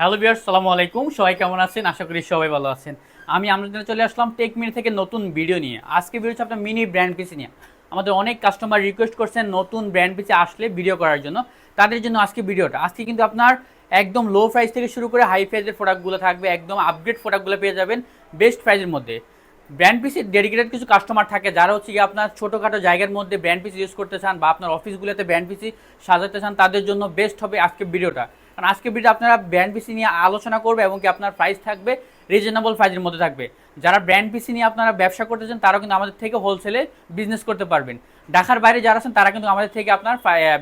Hello বিয়ার সালামু আলাইকুম। সবাই কেমন আছেন? আশা করি সবাই ভালো আছেন। আমি আমাদের চলে আসলাম টেক মিনি থেকে নতুন ভিডিও নিয়ে। আজকে ভিডিও আপনার মিনি ব্র্যান্ড পিসি নিয়ে। আমাদের অনেক কাস্টমার রিকোয়েস্ট করছেন নতুন ব্র্যান্ড পিসি আসলে ভিডিও করার জন্য। তাদের জন্য আজকে ভিডিওটা। আজকে কিন্তু আপনার একদম লো প্রাইস থেকে শুরু করে হাই প্রাইসের প্রোডাক্টগুলো থাকবে, একদম আপগ্রেড প্রোডাক্টগুলো পেয়ে যাবেন বেস্ট প্রাইসের মধ্যে। ব্র্যান্ড পিসি ডেডিকেটেড কিছু কাস্টমার থাকে, যারা হচ্ছে কি আপনার ছোটোখাটো জায়গার মধ্যে ব্র্যান্ড পিসি ইউজ করতে চান বা আপনার অফিসগুলোতে ব্র্যান্ড পিসি সাজাতে চান, তাদের জন্য বেস্ট হবে আজকে ভিডিওটা কারণ আজকে ভিডিও আপনারা ব্র্যান্ড পিসি নিয়ে আলোচনা করবে এবং কি আপনার প্রাইস থাকবে রিজনেবল প্রাইসের মধ্যে থাকবে। যারা ব্র্যান্ড পিসি নিয়ে আপনারা ব্যবসা করতে চান, তারাও কিন্তু আমাদের থেকে হোলসেলে বিজনেস করতে পারবেন। ঢাকার বাইরে যারা আছেন, তারা কিন্তু আমাদের থেকে আপনার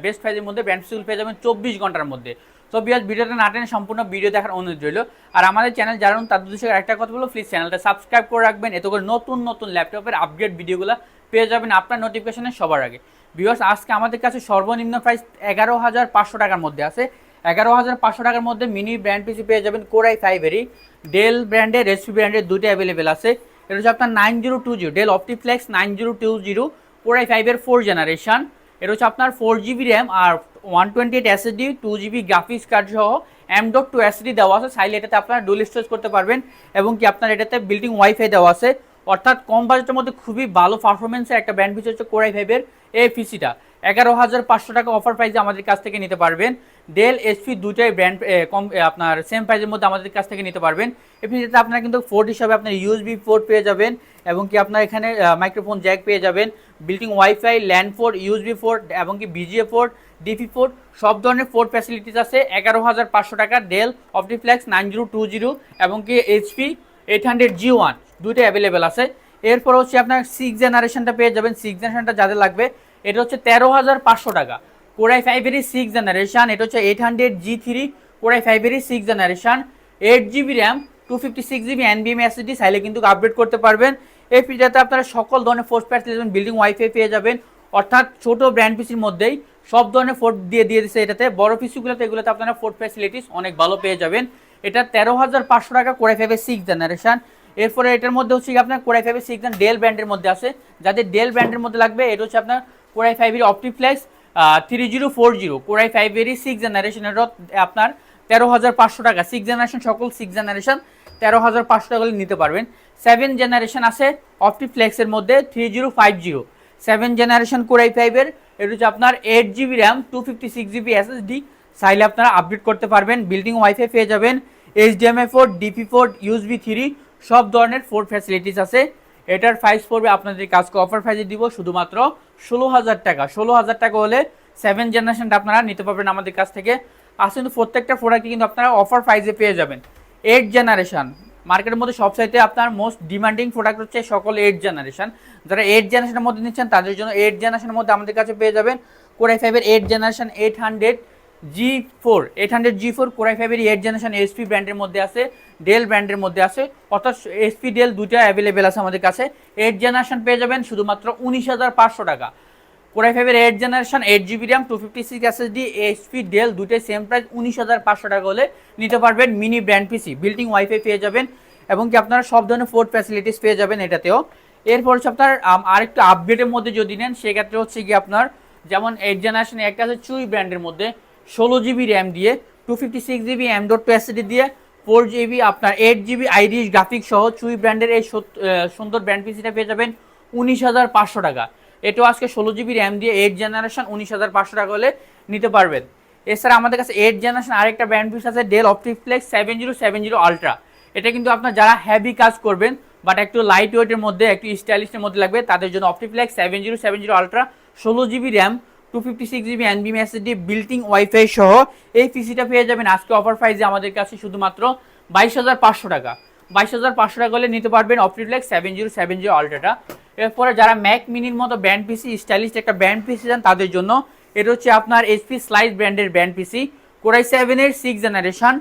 বেস্ট প্রাইসের মধ্যে ব্র্যান্ড পিসিগুলো পেয়ে যাবেন চব্বিশ ঘণ্টার মধ্যে। তো বিয়াজ ভিডিওটা না টেনে সম্পূর্ণ ভিডিও দেখার অনুরোধ রইল। আর আমাদের চ্যানেল যারা তাদের উদ্দেশ্যে একটা কথা বলব প্লিজ চ্যানেলটা সাবস্ক্রাইব করে রাখবেন। এতে করে নতুন নতুন ল্যাপটপের আপডেট ভিডিওগুলো পেয়ে যাবেন আপনার নোটিফিকেশনে সবার আগে। বিকজ আজকে আমাদের কাছে সর্বনিম্ন প্রাইস এগারো হাজার পাঁচশো টাকার মধ্যে আছে। এগারো হাজার পাঁচশো টাকার মধ্যে মিনি ব্র্যান্ড পিসি পেয়ে যাবেন কোরাই ফাইভেরই। ডেল ব্র্যান্ডের, রেসপি ব্র্যান্ডের দুটো অ্যাভেলেবেল আছে। এটা হচ্ছে আপনার nine zero two zero, Dell OptiPlex nine zero two zero, core i ফাইভের ফোর জেনারেশন এটা হচ্ছে আপনার ফোর জিবি র্যাম আর one twenty eight SSD two GB graphics card সহ এম ডট টু এসডি দেওয়া আছে। সাইলে এটাতে আপনার ডুল স্টোরেজ করতে পারবেন এবং কি আপনার এটাতে বিল্ডিং ওয়াইফাই দেওয়া আছে। অর্থাৎ কম বাজেটের মধ্যে খুবই ভালো পারফরমেন্সের একটা ব্র্যান্ড পিস হচ্ছে কোরাই ফাইভের এই পিসিটা এগারো হাজার পাঁচশো টাকা অফার প্রাইসে আমাদের কাছ থেকে নিতে পারবেন। ডেল এসপি দুটাই ব্র্যান্ড কম আপনার সেম প্রাইসের মধ্যে আমাদের কাছ থেকে নিতে পারবেন। পিসিতে আপনার কিন্তু ফোর্ট হিসাবে আপনার ইউএসবি পোর্ট পেয়ে যাবেন এবং কি আপনার এখানে মাইক্রোফোন জ্যাক পেয়ে যাবেন। Built-in WiFi LAN port USB port এবং কি বিজিএ ফোর্ট ডিপি ফোর্ট সব ধরনের ফোর্ট ফ্যাসিলিটিস আছে। এগারো হাজার পাঁচশো টাকা Dell OptiPlex nine zero two zero এবং কি HP eight hundred G one দুইটা অ্যাভেলেবেল আছে। এরপর হচ্ছে আপনার সিক্স জেনারেশনটা পেয়ে যাবেন। সিক্স জেনারেশনটা যাদের লাগবে, এটা হচ্ছে তেরো হাজার পাঁচশো টাকা। কোরাই ফাইভেরই সিক্স জেনারেশন এটা হচ্ছে eight hundred G three core i ফাইভেরই six generation eight GB RAM two fifty six GB এনবিএম SSD চাইলে কিন্তু আপডেট করতে পারবেন। এই পিজাতে আপনারা সকল ধরনের ফোর্স প্যাচ বিল্ডিং ওয়াইফাই পেয়ে যাবেন। অর্থাৎ ছোট ব্র্যান্ড পিসির মধ্যেই সব ধরনের ফোর্ট দিয়ে দিয়ে দিচ্ছে এটাতে। বড় পিসিগুলোতে এগুলোতে আপনারা ফোর্ট ফ্যাসিলিটিস অনেক ভালো পেয়ে যাবেন। এটা তেরো হাজার পাঁচশো টাকা কোরাই ফাইভের সিক্স জেনারেশন এরপরে এটার মধ্যে হচ্ছে আপনার কোরাই ফাইভের সিক্স ডেল ব্র্যান্ডের মধ্যে আছে। যাদের ডেল ব্র্যান্ডের মধ্যে লাগবে, এটা হচ্ছে আপনার কোরাই ফাইভের OptiPlex three zero four zero core i ফাইভেরই six generation এটা আপনার তেরো হাজার পাঁচশো টাকা। সিক্স জেনারেশন সকল সিক্স জেনারেশন তেরো হাজার পাঁচশো টাকা নিতে পারবেন। সেভেন জেনারেশন আছে অপটিফ্লেক্সের মধ্যে three zero five zero seven generation core i ফাইভের এটা হচ্ছে আপনার eight GB RAM two fifty six GB SSD চাইলে আপনারা আপডেট করতে পারবেন বিল্ডিং ওয়াইফাই পেয়ে যাবেন HDMI four DP four USB three সব ধরনের ফোর ফ্যাসিলিটিস আছে। এটার প্রাইস পড়বে আপনাদের কাজকে অফার প্রাইসে দিব শুধুমাত্র ষোলো হাজার টাকা। ষোলো হাজার টাকা হলে সেভেন জেনারেশনটা আপনারা নিতে পারবেন আমাদের কাছ থেকে। আর কিন্তু প্রত্যেকটা প্রোডাক্টে কিন্তু আপনারা অফার প্রাইসে পেয়ে যাবেন। এইট জেনারেশন মার্কেটের মধ্যে সবসাইতে আপনার মোস্ট ডিমান্ডিং প্রোডাক্ট হচ্ছে সকল এইট জেনারেশন যারা এইট জেনারেশনের মধ্যে নিচ্ছেন, তাদের জন্য এইট জেনারেশনের মধ্যে আমাদের কাছে পেয়ে যাবেন। কোরাই ফাইভের eight generation eight hundred G four eight hundred G four core i ফাইভের এইট জেনারেশন এসপি ব্র্যান্ডের মধ্যে আছে ডেল ব্র্যান্ডের মধ্যে আছে, অর্থাৎ এসপি ডেল দুইটা অ্যাভেলেবেল আছে আমাদের কাছে। এইট জেনারেশন পেয়ে যাবেন শুধুমাত্র উনিশ হাজার পাঁচশো টাকা। কোরাই ফাইভের eight generation eight GB RAM two fifty six SSD HP Dell দুটোই সেম প্রাইস উনিশ হাজার পাঁচশো টাকা হলে নিতে পারবেন mini brand PC built-in WiFi পেয়ে যাবেন, এবং কি আপনারা সব ধরনের ফোর্ট ফ্যাসিলিটিস পেয়ে যাবেন এটাতেও। এরপর হচ্ছে আপনার আরেকটু আপগ্রেডের মধ্যে যদি নেন, সেক্ষেত্রে হচ্ছে কি আপনার, যেমন এইট জেনারেশন একটা আছে চুই ব্র্যান্ডের মধ্যে ষোলো জিবি র্যাম দিয়ে two fifty six GB M dot two দিয়ে ফোর জিবি আপনার এইট জিবি আইরিশ গ্রাফিক্স সহ চুই ব্র্যান্ডের এই সুন্দর ব্র্যান্ড পিসিটা পেয়ে যাবেন উনিশ হাজার পাঁচশো টাকা। এটাও আজকে ষোলো জিবি র্যাম দিয়ে এইট জেনারেশন উনিশ হাজার পাঁচশো টাকা হলে নিতে পারবেন। এছাড়া আমাদের কাছে এইট জেনারেশন আরেকটা ব্র্যান্ড পিস আছে Dell OptiPlex seven zero seven zero ultra এটা কিন্তু আপনার যারা হ্যাভি কাজ করবেন বাট একটু লাইট ওয়েটের মধ্যে, একটু স্টাইলিশের মধ্যে লাগবে, তাদের জন্য OptiPlex seven zero seven zero ultra ষোলো GB RAM two fifty six GB এনবিএম SSD built-in WiFi সহ এই পিসিটা পেয়ে যাবেন। আজকে অফার প্রাইসে আমাদের কাছে শুধুমাত্র বাইশ হাজার পাঁচশো টাকা। বাইশ হাজার পাঁচশো টাকা হলে নিতে পারবেন OptiPlex seven zero seven zero আলট্রাটা এরপরে যারা ম্যাক মিনির মতো ব্র্যান্ড পিসি স্টাইলিশ একটা ব্র্যান্ড পিসি চান, তাদের জন্য এটা হচ্ছে আপনার এইচপি স্লাইস ব্র্যান্ডের ব্র্যান্ড পিসি কোরাই সেভেনের six generation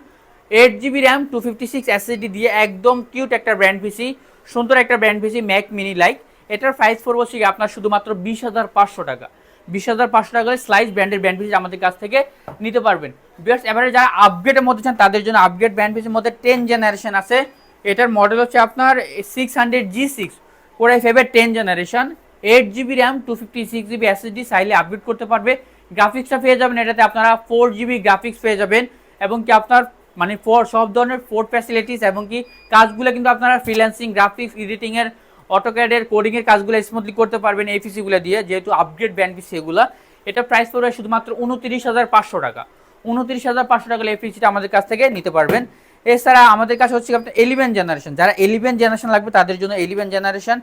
eight GB RAM two fifty six SSD দিয়ে একদম কিউট একটা ব্র্যান্ড পিসি সুন্দর একটা brand PC Mac mini like এটার প্রাইস পড়ব আপনার শুধুমাত্র বিশ হাজার পাঁচশো টাকা। বিশ হাজার পাঁচশো টাকা করে স্লাইস ব্র্যান্ডের ব্র্যান্ড পিসি আমাদের কাছ থেকে নিতে পারবেন। বিয়ার্স এবারে যারা আপগ্রেডের মধ্যে চান, তাদের জন্য আপগ্রেড ব্র্যান্ড পিসির মধ্যে টেন জেনারেশন আছে। এটার মডেল হচ্ছে আপনার six hundred G six core i ফাইভের ten generation eight GB RAM two fifty six GB SSD চাইলে আপডেট করতে পারবে। গ্রাফিক্সটা পেয়ে যাবেন, এটাতে আপনারা ফোর জিবি গ্রাফিক্স পেয়ে যাবেন, এবং কি আপনার মানে ফোর সব ধরনের ফোর্ট ফ্যাসিলিটিস এবং কি কাজগুলো কিন্তু আপনারা ফ্রিল্যান্সিং গ্রাফিক্স এডিটিংয়ের অটোক্যাডের কোডিংয়ের কাজগুলো স্মুথলি করতে পারবেন এই পিসিগুলো দিয়ে, যেহেতু আপগ্রেড ব্যান্ড পিসি এগুলো। এটা প্রাইস পড়বে শুধুমাত্র উনত্রিশ হাজার পাঁচশো টাকা। উনত্রিশ হাজার পাঁচশো টাকা এই পিসিটা আমাদের কাছ থেকে নিতে পারবেন। এছাড়া আমাদের কাছে হচ্ছে আপনার এলিভেন জেনারেশন যারা এলিভেন জেনারেশন লাগবে, তাদের জন্য এলিভেন জেনারেশন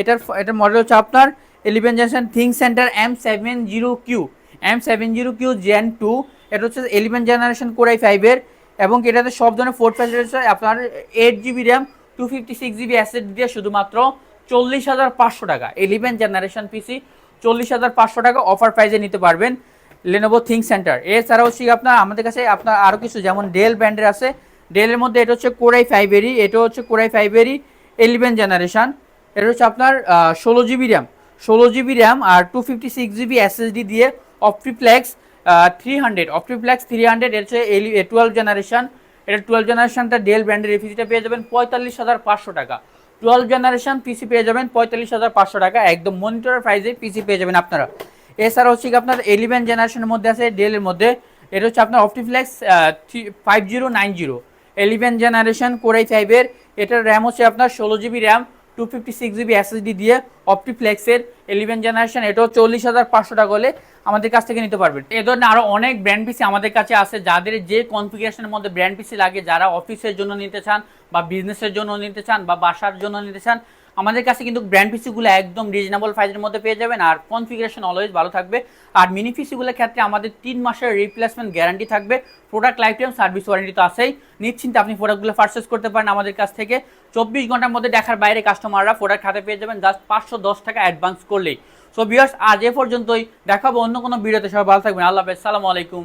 এটার এটার মডেল হচ্ছে আপনার eleven generation ThinkCentre M seven zero Q M seven zero Q gen two এটা হচ্ছে এলিভেন জেনারেশন কোরাই ফাইভের এবং এটাতে সব ধরনের ফোর ফ্যাসিলিটিস আপনার eight GB RAM two fifty six GB asset দিয়ে শুধুমাত্র চল্লিশ হাজার পাঁচশো টাকা। ইলেভেন জেনারেশন পিসি চল্লিশ হাজার পাঁচশো টাকা অফার প্রাইসে নিতে পারবেন লেনোভো থিঙ্ক সেন্টার এছাড়াও হচ্ছে আপনার, আমাদের কাছে আপনার আরও কিছু, যেমন ডেল ব্র্যান্ডের আছে। ডেলের মধ্যে এটা হচ্ছে কোরাই ফাইভেরই এটা হচ্ছে কোরাই ফাইভেরই ইলেভেন জেনারেশন এটা হচ্ছে আপনার ষোলো জিবি র্যাম ষোলো জিবি র্যাম আর two fifty six GB SSD দিয়ে OptiPlex three hundred OptiPlex three hundred এটা হচ্ছে টুয়েলভ জেনারেশন এটা টুয়েলভ জেনারেশনটা ডেল ব্র্যান্ডের এফিসিটা পেয়ে যাবেন পঁয়তাল্লিশ হাজার পাঁচশো টাকা। টুয়েলভ জেনারেশন পিসি পেয়ে যাবেন পঁয়তাল্লিশ হাজার পাঁচশো টাকা। একদম মনিটরের প্রাইসে পিসি পেয়ে যাবেন আপনারা। এছাড়া হচ্ছে আপনার ইলেভেন জেনারেশনের মধ্যে আছে ডেলের মধ্যে। এটা হচ্ছে আপনার OptiPlex three five zero nine zero eleven generation core i ফাইভের এটার র্যাম হচ্ছে আপনার ষোলো GB RAM two fifty six GB SSD দিয়ে অপটিফ্লেক্সের ইলেভেন জেনারেশন এটাও চল্লিশ হাজার পাঁচশো টাকা হলে আমাদের কাছ থেকে নিতে পারবেন। এ ধরনের আরও অনেক ব্র্যান্ড পিসি আমাদের কাছে আছে, যাদের যে কনফিগারেশনের মধ্যে ব্র্যান্ড পিসি লাগে, যারা অফিসের জন্য নিতে চান বা বিজনেসের জন্য নিতে চান বা বাসার জন্য নিতে চান আমাদের কাছে কিন্তু ব্র্যান্ড পিসিগুলো একদম রিজনেবল প্রাইসের মধ্যে পেয়ে যাবেন। আর কনফিগারেশন অলওয়েজ ভালো থাকবে। আর মিনি পিসিগুলোর ক্ষেত্রে আমাদের তিন মাসের রিপ্লেসমেন্ট গ্যারান্টি থাকবে। Product life time service warranty তো আছেই। নিশ্চিন্তে আপনি প্রোডাক্টগুলো পারচেস করতে পারেন আমাদের কাছ থেকে। চব্বিশ ঘণ্টার মধ্যে দেখার বাইরে কাস্টমাররা প্রোডাক্ট হাতে পেয়ে যাবেন। জাস্ট পাঁচশো দশ টাকা অ্যাডভান্স করলেই। সো বিয়ার্স আজ এ পর্যন্তই। দেখাবো অন্য কোনো ভিডিওতে সবাই ভালো থাকবেন। আল্লাহ হাফেজ। সালামু আলাইকুম।